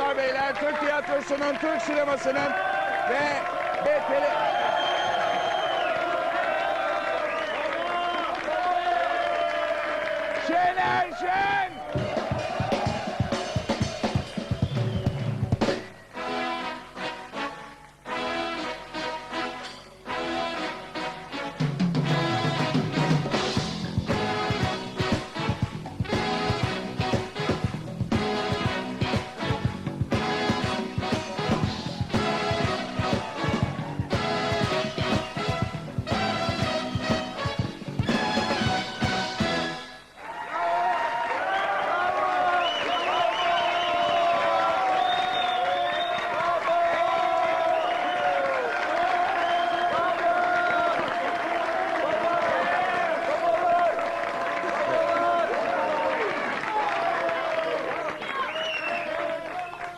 hanımlar beyler Türk tiyatrosunun, Türk sinemasının ve, ve tele...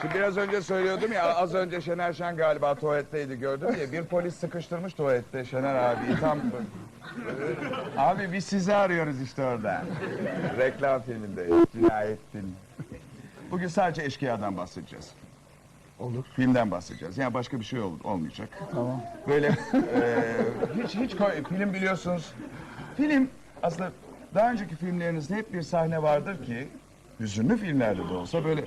Şimdi biraz önce söylüyordum ya az önce Şener Şen galiba tuvaletteydi gördüm ya? Bir polis sıkıştırmış tuvalette Şener abi tam abi biz sizi arıyoruz işte orada. Reklam filminde cinayet filmi. Bugün sadece eşkıyadan bahsedeceğiz. Olur. Filmden bahsedeceğiz. Yani başka bir şey ol- olmayacak. Tamam. Böyle e, hiç hiç koy- film biliyorsunuz. Film aslında daha önceki filmlerinizde hep bir sahne vardır ki hüzünlü filmlerde de olsa böyle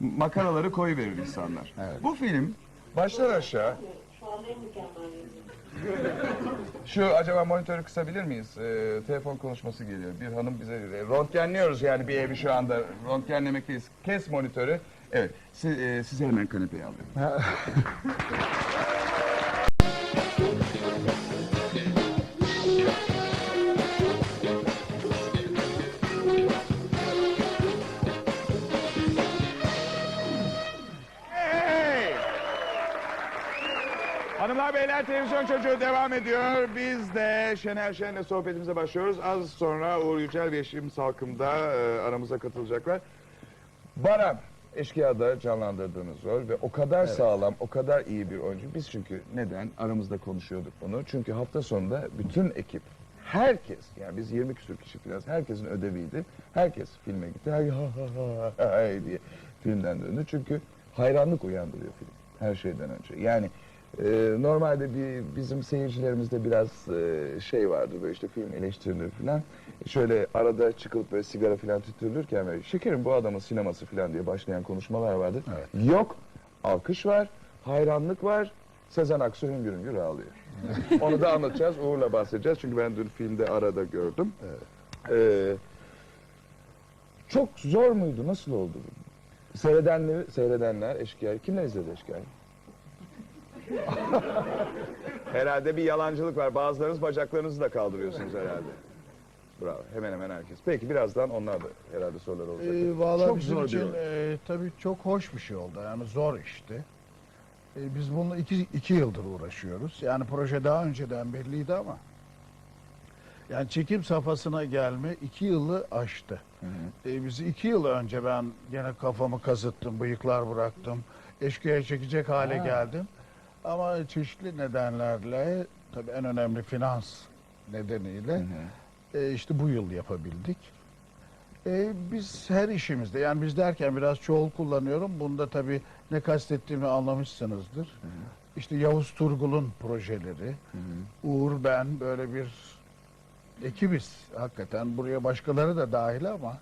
makaraları koyuverir insanlar. Bu film başlar aşağı şu acaba monitörü kısabilir miyiz? Ee, telefon konuşması geliyor. Bir hanım bize e, röntgenliyoruz yani bir evi şu anda röntgenlemekteyiz. Kes monitörü. Evet. Siz, e, sizi hemen kanepeye alıyorum. Hanımlar beyler televizyon çocuğu devam ediyor. Biz de Şener Şen'le sohbetimize başlıyoruz. Az sonra Uğur Yücel ve Yeşim Salkım'da e, aramıza katılacaklar. Baran Eşkıya'da canlandırdığınız rol ve o kadar sağlam, o kadar iyi bir oyuncu. Biz çünkü neden? Aramızda konuşuyorduk bunu. Çünkü hafta sonunda bütün ekip, herkes, yani biz 20 küsur kişi falan, herkesin ödeviydi. Herkes filme gitti. Her, ha ha ha ha diye filmden döndü. Çünkü hayranlık uyandırıyor film her şeyden önce. Yani e, normalde bir bizim seyircilerimizde biraz e, şey vardı böyle işte film eleştirilir falan. Şöyle arada çıkılıp böyle sigara falan tüttürülürken böyle şekerim bu adamın sineması falan diye başlayan konuşmalar vardı. Yok. Alkış var, hayranlık var. Sezen Aksu hüngür hüngür ağlıyor. Onu da anlatacağız. Uğur'la bahsedeceğiz. Çünkü ben dün filmde arada gördüm. Ee, çok zor muydu? Nasıl oldu? Seyredenler, seyredenler eşkıya. Kimler izledi eşkıyayı? herhalde bir yalancılık var. Bazılarınız bacaklarınızı da kaldırıyorsunuz herhalde. Bravo. Hemen hemen herkes. Peki birazdan onlar da herhalde sorular olacak. Ee, Valla Çok bizim zor için diyor. e, tabii çok hoş bir şey oldu. Yani zor işti. E, biz bununla iki, iki yıldır uğraşıyoruz. Yani proje daha önceden belliydi ama yani çekim safhasına gelme iki yılı aştı. E, bizi iki yıl önce ben gene kafamı kazıttım, bıyıklar bıraktım. Eşkıya çekecek hale geldim. Ama çeşitli nedenlerle tabii en önemli finans nedeniyle e, işte bu yıl yapabildik. E, biz her işimizde yani biz derken biraz çoğul kullanıyorum. Bunda tabii ne kastettiğimi anlamışsınızdır. İşte Yavuz Turgul'un projeleri, Uğur ben böyle bir ekibiz hakikaten. Buraya başkaları da dahil ama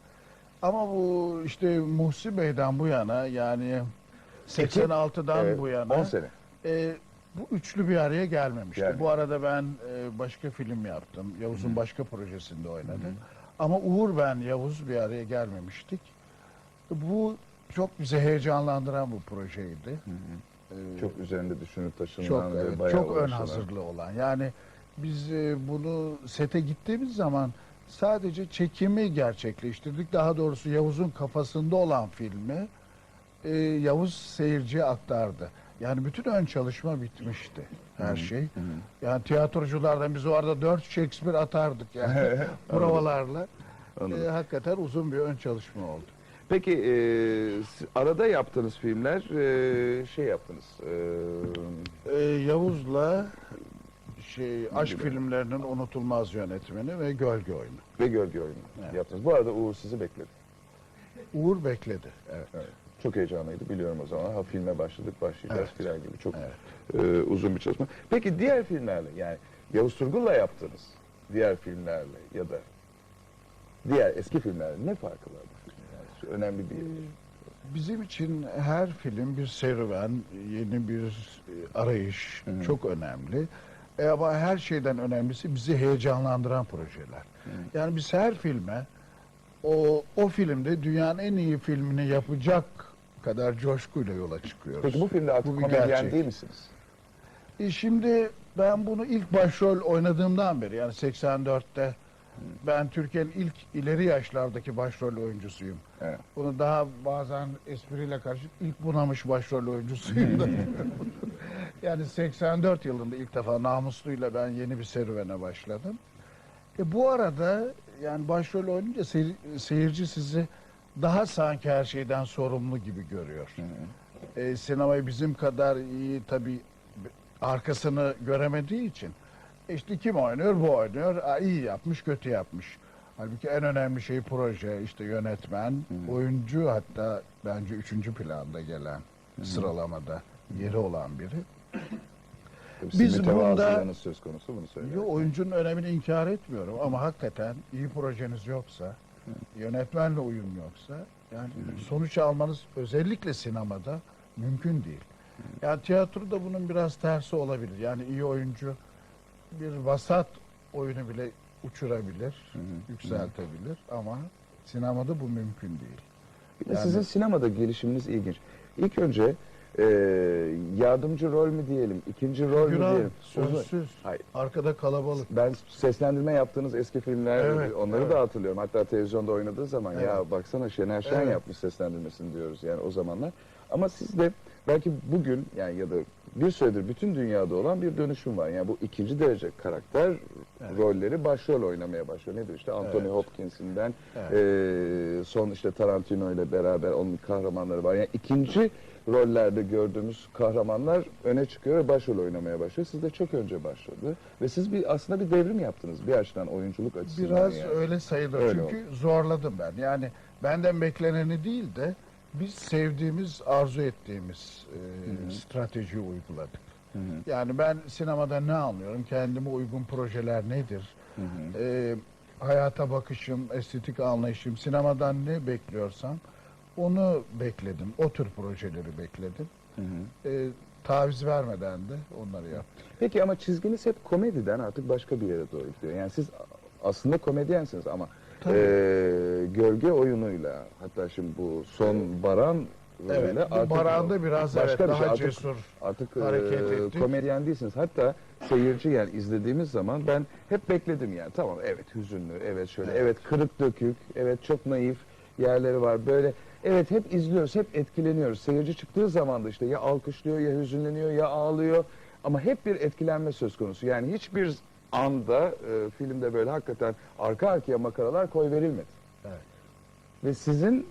ama bu işte Muhsin Bey'den bu yana yani 86'dan Evet, bu yana 10 sene. E, bu üçlü bir araya gelmemişti. Gelmedi. Bu arada ben e, başka film yaptım. Yavuz'un başka projesinde oynadım. Ama Uğur ben Yavuz bir araya gelmemiştik. Bu çok bizi heyecanlandıran bu projeydi. E, Çok üzerinde düşünüp taşınan çok ve evet, bayağı çok ön hazırlığı olan. Yani biz e, bunu sete gittiğimiz zaman sadece çekimi gerçekleştirdik. Daha doğrusu Yavuz'un kafasında olan filmi e, Yavuz seyirciye aktardı. Yani bütün ön çalışma bitmişti her şey. Yani tiyatroculardan biz o arada dört Shakespeare atardık yani provalarla. Anladım. E, hakikaten uzun bir ön çalışma oldu. Peki e, arada yaptığınız filmler e, şey yaptınız. E, E, Yavuz'la şey aşk gibi? filmlerinin unutulmaz yönetmeni ve gölge oyunu. ve gölge oyunu Evet. yaptınız. Bu arada Uğur sizi bekledi. Uğur bekledi. Evet. Çok heyecanlıydı biliyorum o zaman. Ha filme başladık, başlayacağız Evet. filan gibi çok Evet. e, uzun bir çalışma. Peki diğer filmlerle yani Yavuz Turgul'la yaptığınız diğer filmlerle ya da diğer eski filmlerle ne farkı var bu şu önemli bir Bizim için her film bir serüven, yeni bir e, arayış Hı hı. çok önemli. E ama her şeyden önemlisi bizi heyecanlandıran projeler. Yani biz her filme o o filmde dünyanın en iyi filmini yapacak kadar coşkuyla yola çıkıyoruz. Peki bu filmde artık Bu komedyen gerçek. değil misiniz? E şimdi ben bunu ilk başrol oynadığımdan beri yani 84'te ben Türkiye'nin ilk ileri yaşlardaki başrol oyuncusuyum. Evet. Bunu daha bazen espriyle karışık ilk bunamış başrol oyuncusuyum da. yani 84 yılında ilk defa namusluyla ben yeni bir serüvene başladım. E bu arada yani başrol oynayınca seyir- seyirci sizi daha sanki her şeyden sorumlu gibi görüyor. E, sinemayı bizim kadar iyi tabii arkasını göremediği için işte kim oynuyor bu oynuyor Aa, iyi yapmış kötü yapmış. Halbuki en önemli şey proje işte yönetmen, oyuncu hatta bence üçüncü planda gelen sıralamada yeri olan biri. Tabii Biz bunda- söz konusu bunu Yo, söylüyorum. oyuncunun önemini inkar etmiyorum ama hakikaten iyi projeniz yoksa, yönetmenle uyum yoksa yani sonuç almanız özellikle sinemada mümkün değil. Yani tiyatroda bunun biraz tersi olabilir. Yani iyi oyuncu bir vasat oyunu bile uçurabilir, yükseltebilir ama sinemada bu mümkün değil. Bir de Yani- Sizin sinemada gelişiminiz ilginç. İlk önce e, yardımcı rol mü diyelim, ikinci rol mü Figüran, diyelim? sözsüz, Hayır. arkada kalabalık. Ben seslendirme yaptığınız eski filmler Evet, onları evet. da hatırlıyorum. Hatta televizyonda oynadığı zaman ya baksana Şener Şen Evet. yapmış seslendirmesini diyoruz yani o zamanlar. Ama sizde belki bugün yani ya da bir süredir bütün dünyada olan bir dönüşüm var. Yani bu ikinci derece karakter Evet. rolleri başrol oynamaya başlıyor. Nedir işte Anthony Evet. Hopkins'inden Evet. eee, son işte Tarantino ile beraber onun kahramanları var. Yani ikinci rollerde gördüğümüz kahramanlar öne çıkıyor ve başrol oynamaya başlıyor. Siz de çok önce başladı ve siz bir aslında bir devrim yaptınız bir açıdan oyunculuk açısından. Biraz yani. öyle sayılır. Öyle Çünkü zorladım ben. Yani benden bekleneni değil de biz sevdiğimiz, arzu ettiğimiz e, stratejiyi uyguladık. Hı hı, Yani ben sinemada ne anlıyorum? Kendime uygun projeler nedir? hı hı. E, hayata bakışım, estetik anlayışım, sinemadan ne bekliyorsam onu bekledim. O tür projeleri bekledim. Hı hı. E, taviz vermeden de onları yaptım. Peki ama çizginiz hep komediden artık başka bir yere doğru gidiyor. Yani siz aslında komedyensiniz ama Tabii. eee, gölge oyunuyla hatta şimdi bu son Baran Evet, rolüyle bu Baran'da biraz başka evet, bir daha şey. Artık, cesur. artık hareket eee, ettik. komedyen değilsiniz. Hatta seyirci yani izlediğimiz zaman ben hep bekledim yani tamam evet hüzünlü, evet şöyle, evet, Evet. kırık dökük, evet çok naif yerleri var. Böyle evet hep izliyoruz, hep etkileniyoruz. Seyirci çıktığı zaman da işte ya alkışlıyor ya hüzünleniyor ya ağlıyor. Ama hep bir etkilenme söz konusu. Yani hiçbir anda e, filmde böyle hakikaten arka arkaya makaralar koy verilmedi. Evet. Ve sizin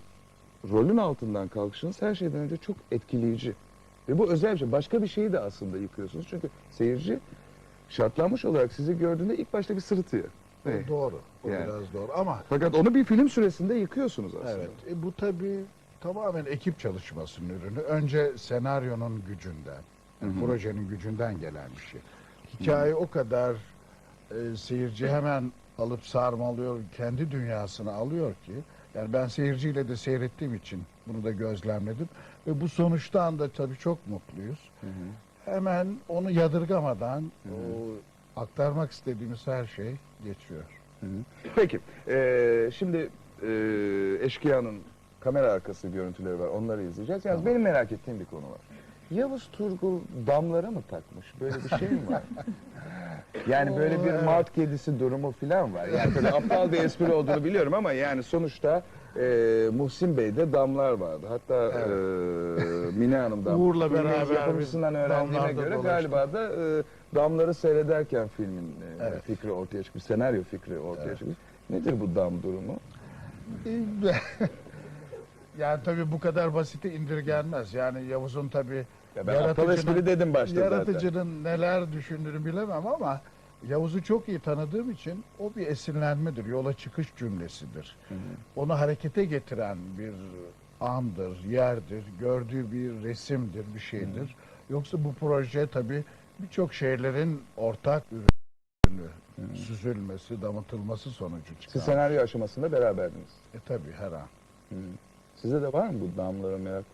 rolün altından kalkışınız her şeyden önce çok etkileyici. Ve bu özel bir şey. Başka bir şeyi de aslında yıkıyorsunuz. Çünkü seyirci şartlanmış olarak sizi gördüğünde ilk başta bir sırıtıyor. O Evet. Doğru. O Yani. biraz doğru. Ama Fakat onu bir film süresinde yıkıyorsunuz aslında. Evet. E, bu tabii tamamen ekip çalışmasının ürünü. Önce senaryonun gücünden, Hı hı. projenin gücünden gelen bir şey. Hikaye o kadar e, seyirci hemen alıp sarmalıyor, kendi dünyasına alıyor ki. Yani ben seyirciyle de seyrettiğim için bunu da gözlemledim. Ve bu sonuçtan da tabii çok mutluyuz. Hı hı. Hemen onu yadırgamadan o aktarmak istediğimiz her şey geçiyor. Hı hı. Peki, eee, şimdi eee Eşkıya'nın kamera arkası görüntüleri var, onları izleyeceğiz. Yalnız benim merak ettiğim bir konu var. Yavuz Turgul damlara mı takmış? Böyle bir şey mi var? Yani böyle bir mart kedisi durumu falan var. Yani tabii aptal bir espri olduğunu biliyorum ama yani sonuçta eee Muhsin Bey'de damlar vardı. Hatta eee Mine Hanım'dan, Uğur'la filmin beraber yapımcısından öğrendiğime damlarda göre dolaştık. galiba da eee, damları seyrederken filmin Evet. fikri ortaya çıkmış, senaryo fikri ortaya çıkmış. Nedir bu dam durumu? yani tabii bu kadar basite indirgenmez. Yani Yavuz'un tabii Ya ben aptal espri dedim başta zaten. yaratıcının neler düşündüğünü bilemem ama Yavuz'u çok iyi tanıdığım için o bir esinlenmedir, yola çıkış cümlesidir. Onu harekete getiren bir andır, yerdir, gördüğü bir resimdir, bir şeydir. Yoksa bu proje tabii birçok şeylerin ortak ürünü, süzülmesi, damıtılması sonucu Siz çıkan. senaryo aşamasında beraberdiniz. E tabii her an. Size de var mı bu damlara merak?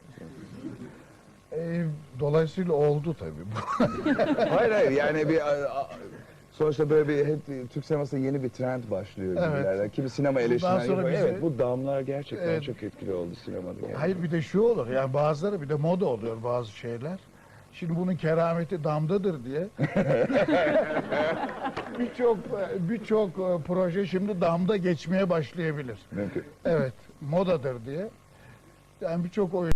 E, dolayısıyla oldu tabii bu. hayır hayır yani bir a- a- sonuçta böyle bir hep Türk sinemasında yeni bir trend başlıyor Evet. gibilerden. Kimi sinema eleştirmen sonra yapıyor. Evet bu damlar gerçekten Evet. çok etkili oldu sinemada. Yani. Hayır bir de şu olur yani bazıları bir de moda oluyor bazı şeyler. Şimdi bunun kerameti damdadır diye. birçok birçok e, proje şimdi damda geçmeye başlayabilir. Mümkün. Evet, modadır diye. Yani birçok oyun